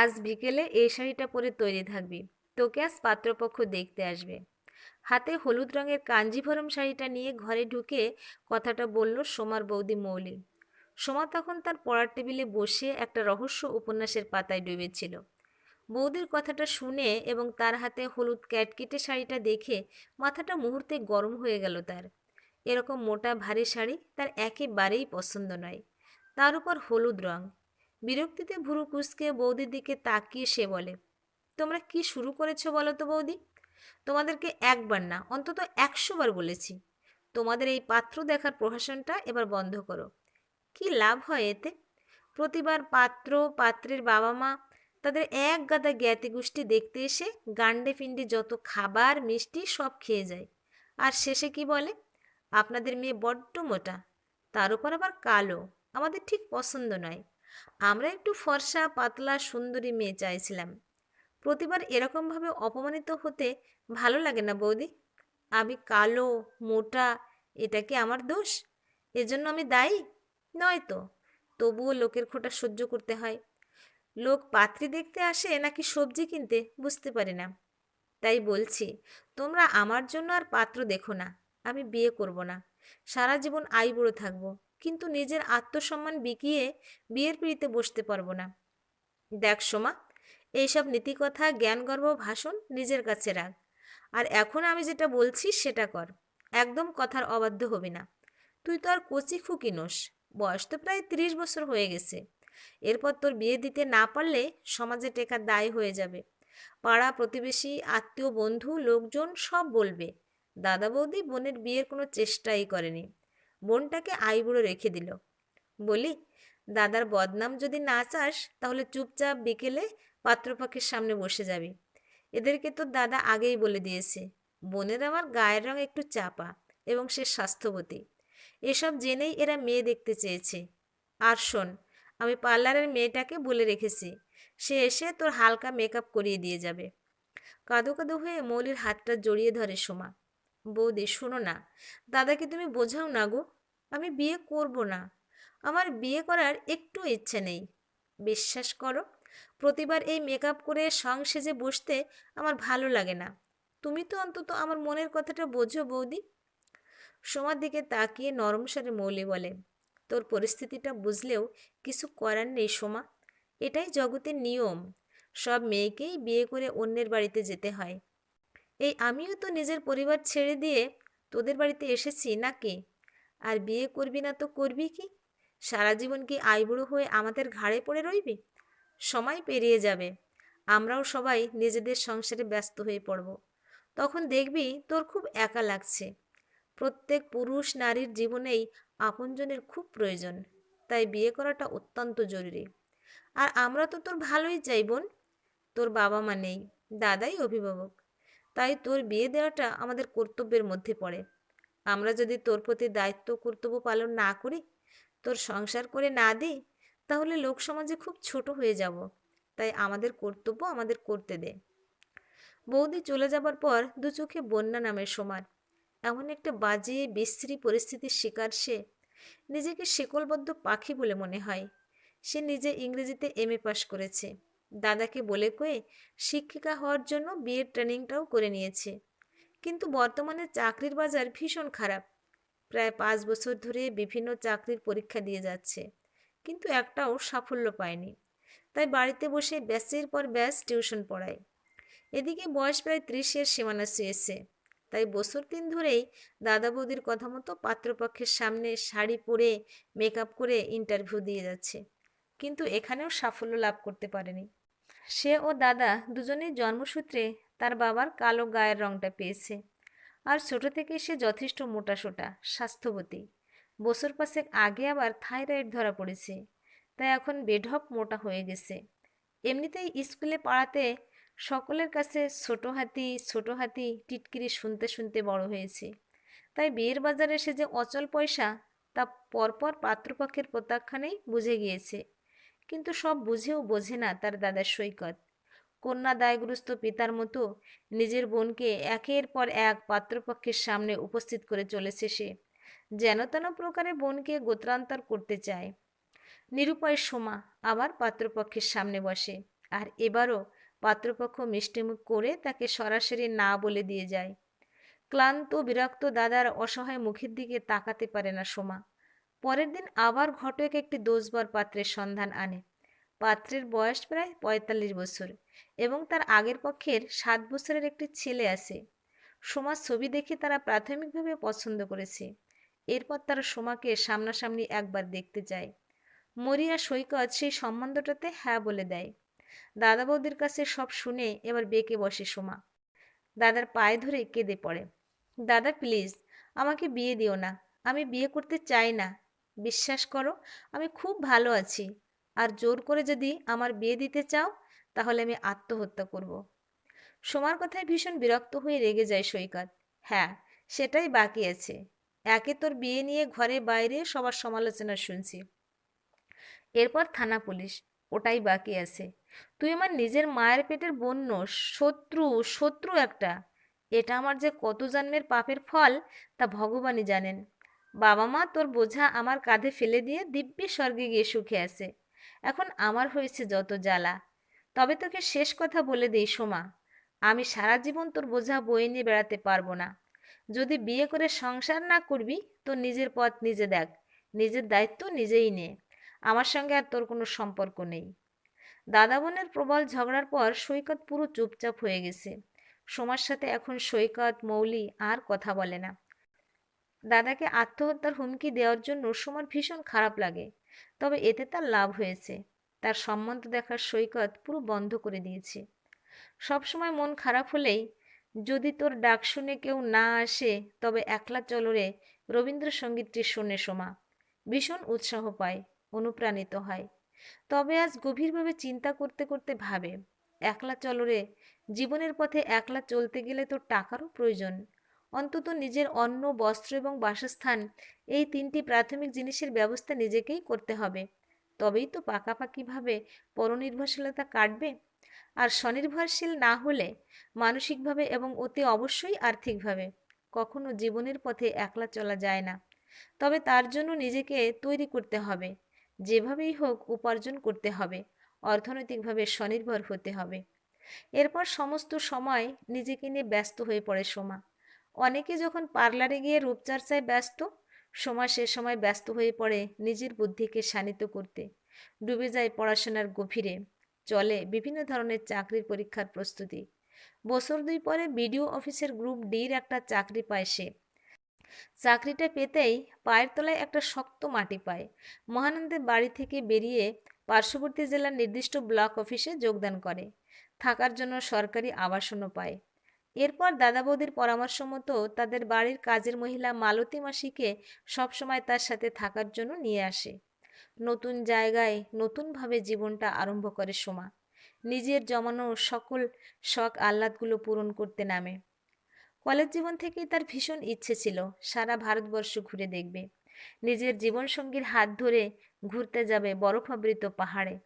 আজ বিকেলে এই শাড়িটা পরে তৈরি থাকবি। তোকে আজ পাত্রপক্ষ দেখতে আসবে। হাতে হলুদ রঙের কাঞ্জিভরম শাড়িটা নিয়ে ঘরে ঢুকে কথাটা বলল সোমার বৌদি মৌলি। সোমা তখন তার পড়ার টেবিলে বসে একটা রহস্য উপন্যাসের পাতায় ডুবেছিল। বৌদির কথাটা শুনে এবং তার হাতে হলুদ ক্যাটকেটে শাড়িটা দেখে মাথাটা মুহূর্তে গরম হয়ে গেল তার। এরকম মোটা, ভারী শাড়ি তার একেবারেই পছন্দ নয়। তার উপর হলুদ রং। বিরক্তিতে ভুরু কুচকে বৌদির দিকে তাকিয়ে সে বলে, তোমরা কি শুরু করেছ বলো তো বৌদি? তোমাদেরকে একবার না, অন্তত একশো বার বলেছি। তোমাদের এই পাত্র দেখার প্রহসনটা এবার বন্ধ করো। কি লাভ হয় এতে? প্রতিবার পাত্র, পাত্রের বাবা মা, তাদের এক গাদা জ্ঞাতি গোষ্ঠী দেখতে এসে গান্ডে ফিন্ডে যত খাবার, মিষ্টি সব খেয়ে যায়। আর শেষে কি বলে, আপনাদের মেয়ে বড্ড মোটা, তার উপর আবার কালো, আমাদের ঠিক পছন্দ নয়। আমরা একটু ফর্সা, পাতলা, সুন্দরী মেয়ে চাইছিলাম। প্রতিবার এরকমভাবে অপমানিত হতে ভালো লাগে না বৌদি। আমি কালো, মোটা, এটা কি আমার দোষ? এজন্য আমি দায়ী? নয় তো, তবুও লোকের খোটা সহ্য করতে হয়। লোক পাত্রী দেখতে আসে নাকি সবজি কিনতে বুঝতে পারি না। তাই বলছি, তোমরা আমার জন্য আর পাত্র দেখো না, আমি বিয়ে করব না। সারা জীবন আইবুড়ো থাকব। কিন্তু নিজের আত্মসম্মান বিকিয়ে বিয়ের পিড়িতে বসতে পারব না। দেখ সোমা, এইসব নীতিকথা, জ্ঞানগর্ভ ভাষণ নিজের কাছে রাখ। আর এখন আমি যেটা বলছি সেটা কর। একদম কথার অবাধ্য হবি না। তুই তো আর কচি খুকি নোস। বয়স তো প্রায় তিরিশ বছর হয়ে গেছে। এরপর তোর বিয়ে দিতে না পারলে সমাজে টেকা দায় হয়ে যাবে। পাড়া প্রতিবেশী, আত্মীয় বন্ধু, লোকজন সব বলবে। দাদা বৌদি বোনের বিয়ের কোনো চেষ্টাই করেনি। বোনটাকে আইবুড়ো রেখে দিল। বলি, দাদার বদনাম যদি না চাস, তাহলে চুপচাপ বিকেলে পাত্রপক্ষের সামনে বসে যাবি। এদেরকে তো দাদা আগেই বলে দিয়েছে। বোনের আমার গায়ের রং একটু চাপা এবং সে স্বাস্থ্যবতী। এসব জেনেই এরা মেয়ে দেখতে চেয়েছে। আর শোন, আমি পার্লারের মেয়েটাকে বলে রেখেছি। সে এসে তোর হালকা মেকআপ করিয়ে দিয়ে যাবে কাদো কাদো হয়ে মৌলির হাতটা জড়িয়ে ধরে সোমা। বৌদি, শোনো না, দাদাকে তুমি বোঝাও না গো। আমি বিয়ে করব না। আমার বিয়ে করার একটু ইচ্ছে নেই। বিশ্বাস করো, প্রতিবার এই মেকআপ করে সং সেজে বসতে আমার ভালো লাগে না। তুমি তো অন্তত আমার মনের কথাটা বোঝো বৌদি। সোমার দিকে তাকিয়ে নরম স্বরে মৌলি বলে, তোর পরিস্থিতিটা বুঝলেও কিছু করার নেই সোমা। এটাই জগতের নিয়ম। সব মেয়েকেই বিয়ে করে অন্যের বাড়িতে যেতে হয়। এই আমিও তো নিজের পরিবার ছেড়ে দিয়ে তোদের বাড়িতে এসেছি নাকি? আর বিয়ে করবি না তো করবি কি? সারা জীবন কি আইবুড়ো হয়ে আমাদের ঘাড়ে পড়ে রইবি? সময় পেরিয়ে যাবে। আমরাও সবাই নিজেদের সংসারে ব্যস্ত হয়ে পড়ব। তখন দেখবি তোর খুব একা লাগছে। প্রত্যেক পুরুষ নারীর জীবনেই আপনজনের খুব প্রয়োজন। তাই বিয়ে করাটা অত্যন্ত জরুরি। আর আমরা তো তোর ভালোই চাই বোন। তোর বাবা মা নেই, দাদাই অভিভাবক। তাই তোর বিয়ে দেওয়াটা আমাদের কর্তব্যের মধ্যে পড়ে। আমরা যদি তোর প্রতি দায়িত্ব, কর্তব্য পালন না করি, তোর সংসার করে না দিই, তাহলে লোক সমাজে খুব ছোট হয়ে যাব। তাই আমাদের কর্তব্য আমাদের করতে দে। বৌদি চলে যাবার পর দু চোখে বন্যা নামের সমান। এমন একটা বাজে, বিশ্রী পরিস্থিতির শিকার সে। নিজেকে শিকলবদ্ধ পাখি বলে মনে হয়। সে নিজে ইংরেজিতে এম এ পাশ করেছে। দাদাকে বলে কয়ে শিক্ষিকা হওয়ার জন্য বিয়ের ট্রেনিংটাও করে নিয়েছে। কিন্তু বর্তমানে চাকরির বাজার ভীষণ খারাপ। প্রায় পাঁচ বছর ধরে বিভিন্ন চাকরির পরীক্ষা দিয়ে যাচ্ছে, কিন্তু একটাও সাফল্য পায়নি। তাই বাড়িতে বসে ব্যাসের পর ব্যাস টিউশন পড়ায়। এদিকে বয়স প্রায় ত্রিশের সীমানা ছুঁয়েছে, তাই বছর তিন ধরেই দাদা বৌদির কথা মতো পাত্রপক্ষের সামনে শাড়ি পরে, মেকআপ করে ইন্টারভিউ দিয়ে যাচ্ছে, কিন্তু এখানেও সাফল্য লাভ করতে পারেনি। সে ও দাদা দুজনেই জন্মসূত্রে তার বাবার কালো গায়ের রংটা পেয়েছে। আর ছোট থেকে সে যথেষ্ট মোটাসোটা স্বাস্থ্যবতী। বছর পাশেক আগে আবার থাইরয়েড ধরা পড়েছে। তাই এখন বেঢপ মোটা হয়ে গেছে। এমনিতেই স্কুলে পাড়াতে সকলের কাছে ছোট হাতি ছোট হাতি টিটকিরি শুনতে শুনতে বড় হয়েছে। তাই বিয়ের বাজারে সে যে অচল পয়সা, তা পরপর পাত্রপক্ষের প্রত্যাখ্যানেই বুঝে গিয়েছে। কিন্তু সব বুঝেও বোঝে না তার দাদার সৈকত। কন্যা দায়গ্রস্ত পিতার মতো নিজের বোনকে একের পর এক পাত্রপক্ষের সামনে উপস্থিত করে চলেছে সে, যেন তেন প্রকারে বোনকে গোত্রান্তর করতে চায়। নিরুপায় সোমা আবার পাত্রপক্ষের সামনে বসে আর এবারও পাত্রপক্ষ মিষ্টিমুখ করে তাকে সরাসরি না বলে দিয়ে যায়। ক্লান্ত, বিরক্ত দাদার অসহায় মুখের দিকে তাকাতে পারে না সোমা। পরের দিন আবার ঘটক একটি দোষবর পাত্রের সন্ধান আনে। পাত্রের বয়স প্রায় পঁয়তাল্লিশ বছর এবং তার আগের পক্ষের সাত বছরের একটি ছেলে আছে। সোমার ছবি দেখে তারা প্রাথমিকভাবে পছন্দ করেছে। এরপর তারা সোমাকে সামনাসামনি একবার দেখতে যায়। মরিয়া সৈকত সেই সম্বন্ধটাতে হ্যাঁ বলে দেয়। দাদা বৌদির কাছে সব শুনে এবার বেঁকে বসে সোমা। দাদার পায়ে ধরে কেঁদে পড়ে। দাদা প্লিজ, আমাকে বিয়ে দিও না। আমি বিয়ে করতে চাই না। বিশ্বাস করো, আমি খুব ভালো আছি। আর জোর করে যদি আমার বিয়ে দিতে চাও, তাহলে আমি আত্মহত্যা করব। সোমার কথায় ভীষণ বিরক্ত হয়ে রেগে যায় সৈকত। হ্যাঁ সেটাই বাকি আছে। একে তোর বিয়ে নিয়ে ঘরে বাইরে সবার সমালোচনা শুনছি। এরপর থানা পুলিশ, ওটাই বাকি আছে। তুই আমার নিজের মায়ের পেটের বন্য, শত্রু শত্রু একটা। এটা আমার যে কত জন্মের পাপের ফল, তা ভগবানই জানেন। বাবা মা তোর বোঝা আমার কাঁধে ফেলে দিয়ে দিব্যি স্বর্গে গিয়ে সুখে আছে। এখন আমার হয়েছে যত জ্বালা। তবে তোকে শেষ কথা বলে দিই সোমা, আমি সারা জীবন তোর বোঝা বয়ে নিয়ে বেড়াতে পারব না। যদি বিয়ে করে সংসার না করবি, তো নিজের পথ নিজে দেখ, নিজের দায়িত্ব নিজেই নে, আমার সঙ্গে আর তোর কোনো সম্পর্ক নেই। দাদা বোনের প্রবল ঝগড়ার পর সৈকত পুরো চুপচাপ হয়ে গেছে। সোমার সাথে এখন সৈকত, মৌলি আর কথা বলে না। দাদাকে আত্মহত্যার হুমকি দেওয়ার জন্য সোমার ভীষণ খারাপ লাগে। তবে এতে তার লাভ হয়েছে। তার সম্বন্ধ দেখার সৈকত পুরো বন্ধ করে দিয়েছে। সবসময় মন খারাপ হলেই যদি তোর ডাক শুনে কেউ না আসে, তবে একলা চলরে রবীন্দ্রসঙ্গীতটি শোনে সোমা। ভীষণ উৎসাহ পায়, অনুপ্রাণিত হয়। তবে আজ গভীরভাবে চিন্তা করতে করতে ভাবে, একলা চলরে জীবনের পথে একলা চলতে গেলে তো টাকারও প্রয়োজন। অন্তত নিজের অন্ন, বস্ত্র এবং বাসস্থান, এই তিনটি প্রাথমিক জিনিসের ব্যবস্থা নিজেকেই করতে হবে। তবেই তো পাকাপাকিভাবে পরনির্ভরশীলতা কাটবে। আর স্বনির্ভরশীল না হলে মানসিকভাবে এবং অতি অবশ্যই আর্থিকভাবে কখনো জীবনের পথে একলা চলা যায় না। তবে তার জন্য নিজেকে তৈরি করতে হবে। যেভাবেই হোক উপার্জন করতে হবে, অর্থনৈতিকভাবে স্বনির্ভর হতে হবে। এরপর সমস্ত সময় নিজেকে নিয়ে ব্যস্ত হয়ে পড়ে সোমা। অনেকে যখন পার্লারে গিয়ে রূপচর্চায় ব্যস্ত, সময় সে সময় ব্যস্ত হয়ে পড়ে নিজের বুদ্ধিকে শানিত করতে। ডুবে যায় পড়াশোনার গভীরে। চলে বিভিন্ন ধরনের চাকরির পরীক্ষার প্রস্তুতি। বছর দুই পরে বিডিও অফিসের গ্রুপ ডির একটা চাকরি পায় সে। চাকরিটা পেতেই পায়ের তলায় একটা শক্ত মাটি পায়। মহানন্দের বাড়ি থেকে বেরিয়ে পার্শ্ববর্তী জেলার নির্দিষ্ট ব্লক অফিসে যোগদান করে। থাকার জন্য সরকারি আবাসনও পায়। এরপর দাদা বৌদির পরামর্শ মতো তাদের বাড়ির কাজের মহিলা মালতী মাসিকে সবসময় তার সাথে থাকার জন্য নিয়ে আসে। নতুন জায়গায় নতুনভাবে জীবনটা আরম্ভ করে সোমা। নিজের জমানো সকল শখ আহ্লাদগুলো পূরণ করতে নামে। কলেজ জীবন থেকেই তার ভীষণ ইচ্ছে ছিল, সারা ভারতবর্ষ ঘুরে দেখবে। নিজের জীবনসঙ্গীর হাত ধরে ঘুরতে যাবে বরফাবৃত পাহাড়ে।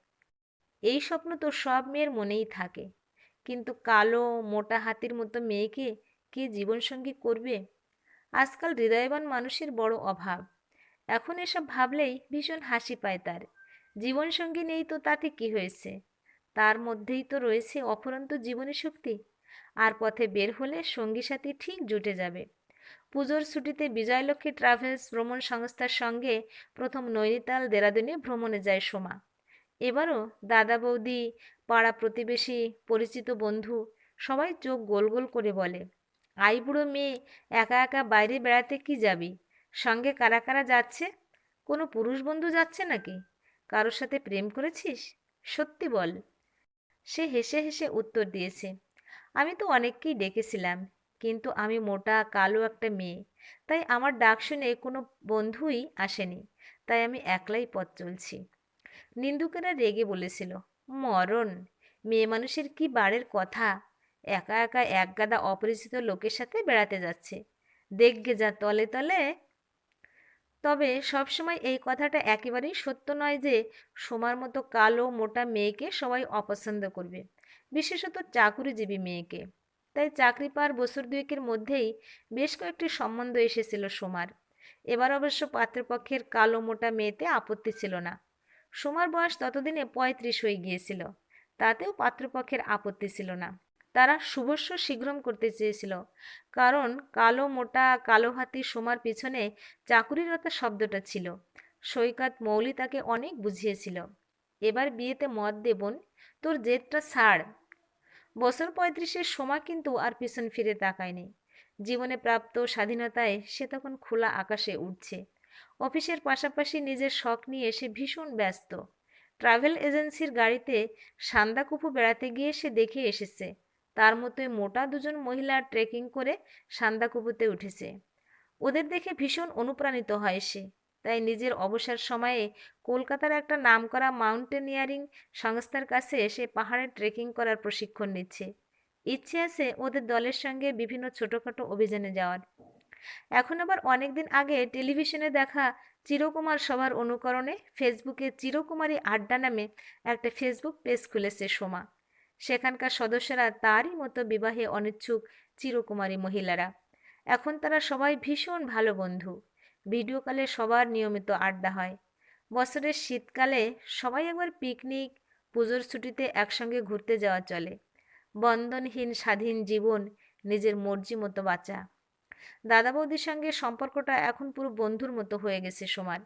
এই স্বপ্ন তো সব মেয়ের মনেই থাকে। কিন্তু কালো, মোটা হাতির মতো মেয়েকে কে জীবনসঙ্গী করবে? আজকাল হৃদয়বান মানুষের বড় অভাব। এখন এসব ভাবলেই ভীষণ হাসি পায় তার। জীবনসঙ্গী নেই তো তাতে কি হয়েছে? তার মধ্যেই তো রয়েছে অফুরন্ত জীবনী শক্তি। আর পথে বের হলে সঙ্গী সাথী ঠিক জুটে যাবে। পুজোর ছুটিতে বিজয়লক্ষ্মী ট্রাভেলস ভ্রমণ সংস্থার সঙ্গে প্রথম নৈনিতাল দেরাদুনে ভ্রমণে যায় সোমা। এবারও দাদা বৌদি, পাড়া প্রতিবেশী, পরিচিত বন্ধু সবাই চোখ গোল গোল করে বলে, আই বুড়ো মেয়ে, একা একা বাইরে বেড়াতে কি যাবি? সঙ্গে কারা কারা যাচ্ছে? কোনো পুরুষ বন্ধু যাচ্ছে নাকি? কারোর সাথে প্রেম করেছিস? সত্যি বল। সে হেসে হেসে উত্তর দিয়েছে, আমি তো অনেককেই ডেকেছিলাম, কিন্তু আমি মোটা, কালো একটা মেয়ে, তাই আমার ডাক শুনে কোনো বন্ধুই আসেনি, তাই আমি একলাই পথ চলছি। নিন্দুকেরা রেগে বলেছিল, মরণ, মেয়ে মানুষের কি বাড়ের কথা? একা একা এক গাদা অপরিচিত লোকের সাথে বেড়াতে যাচ্ছে। দেখগে যা তলে তলে। তবে সবসময় এই কথাটা একেবারেই সত্য নয় যে সোমার মতো কালো মোটা মেয়েকে সবাই অপছন্দ করবে, বিশেষত চাকুরিজীবী মেয়েকে। তাই চাকরি পাওয়ার বছর দুয়েকের মধ্যেই বেশ কয়েকটি সম্বন্ধ এসেছিল সোমার। এবার অবশ্য পাত্রপক্ষের কালো মোটা মেয়েতে আপত্তি ছিল না। সোমার বয়স ততদিনে পঁয়ত্রিশ হয়ে গিয়েছিল। তাতেও পাত্রপক্ষের আপত্তি ছিল না। তারা শুভস্য শীঘ্রম করতে চেয়েছিল। কারণ কালো, মোটা, কালো হাতি সোমার পিছনে চাকুরিরত শব্দটা ছিল। সৈকত মৌলি তাকে অনেক বুঝিয়েছিল। এবার বিয়েতে মত দেবন তোর জেদটা ছাড়। বছর পঁয়ত্রিশের সোমা কিন্তু আর পিছন ফিরে তাকায়নি। জীবনে প্রাপ্ত স্বাধীনতায় সে তখন খোলা আকাশে উঠছে। অফিসের পাশাপাশি নিজের শখ নিয়ে সে ভীষণ ব্যস্ত। ট্রাভেল এজেন্সির গাড়িতে সান্দাকুপু বেড়াতে গিয়ে সে দেখে এসেছে, তার মতোই মোটা দুজন মহিলা ট্রেকিং করে সান্দাকুপুতে উঠেছে। ওদের দেখে ভীষণ অনুপ্রাণিত হয় সে, তাই নিজের অবসর সময়ে কলকাতার একটা নামকরা মাউন্টেনিয়ারিং সংস্থার কাছে এসে পাহাড়ে ট্রেকিং করার প্রশিক্ষণ নিচ্ছে। ইচ্ছে আছে ওদের দলের সঙ্গে বিভিন্ন ছোটোখাটো অভিযানে যাওয়ার। এখন আবার অনেকদিন আগে টেলিভিশনে দেখা চিরকুমার সভার অনুকরণে ফেসবুকে চিরকুমারী আড্ডা নামে একটা ফেসবুক পেজ খুলেছে সোমা। সেখানকার সদস্যরা তারই মতো বিবাহে অনিচ্ছুক চিরকুমারী মহিলারা। এখন তারা সবাই ভীষণ ভালো বন্ধু। ভিডিও কলে সবার নিয়মিত আড্ডা হয়। বছরের শীতকালে সবাই একবার পিকনিক, পুজোর ছুটিতে একসঙ্গে ঘুরতে যাওয়া চলে। বন্ধনহীন স্বাধীন জীবন নিজের মর্জি মতো বাঁচা। দাদা বৌদির সঙ্গে সম্পর্কটা এখন পুরো বন্ধুর মতো হয়ে গেছে সোমার।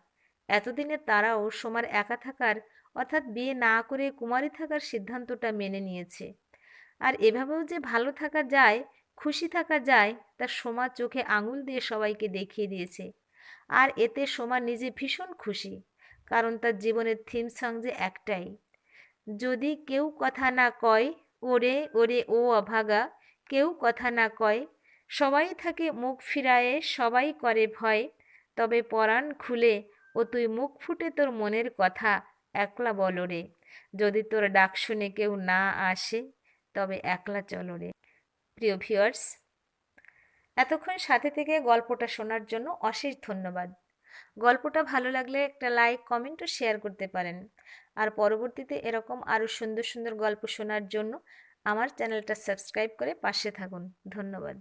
এতদিনে তারাও সোমার একা থাকার, অর্থাৎ বিয়ে না করে কুমারী থাকার সিদ্ধান্তটা মেনে নিয়েছে। আর এভাবেও যে ভালো থাকা যায়, খুশি থাকা যায়, তা সোমা চোখে আঙুল দিয়ে সবাইকে দেখিয়ে দিয়েছে। আর এতে সোমা নিজে ভীষণ খুশি, কারণ তার জীবনের থিম সং যে একটাই। যদি কেউ কথা না কয়, ওরে ওরে, ও অভাগা, কেউ কথা না কয় সবাই থাকে মুখ ফিরায়ে, সবাই করে ভয়। তবে পরাণ খুলে ও তুই মুখ ফুটে তোর মনের কথা একলা বলো রে। যদি তোর ডাক শুনে কেউ না আসে, তবে একলা চলো রে। প্রিয় ভিউয়ার্স, এতক্ষণ সাথে থেকে গল্পটা শোনার জন্য অশেষ ধন্যবাদ। গল্পটা ভালো লাগলে একটা লাইক, কমেন্ট ও শেয়ার করতে পারেন। আর পরবর্তীতে এরকম আরও সুন্দর সুন্দর গল্প শোনার জন্য আমার চ্যানেলটা সাবস্ক্রাইব করে পাশে থাকুন। ধন্যবাদ।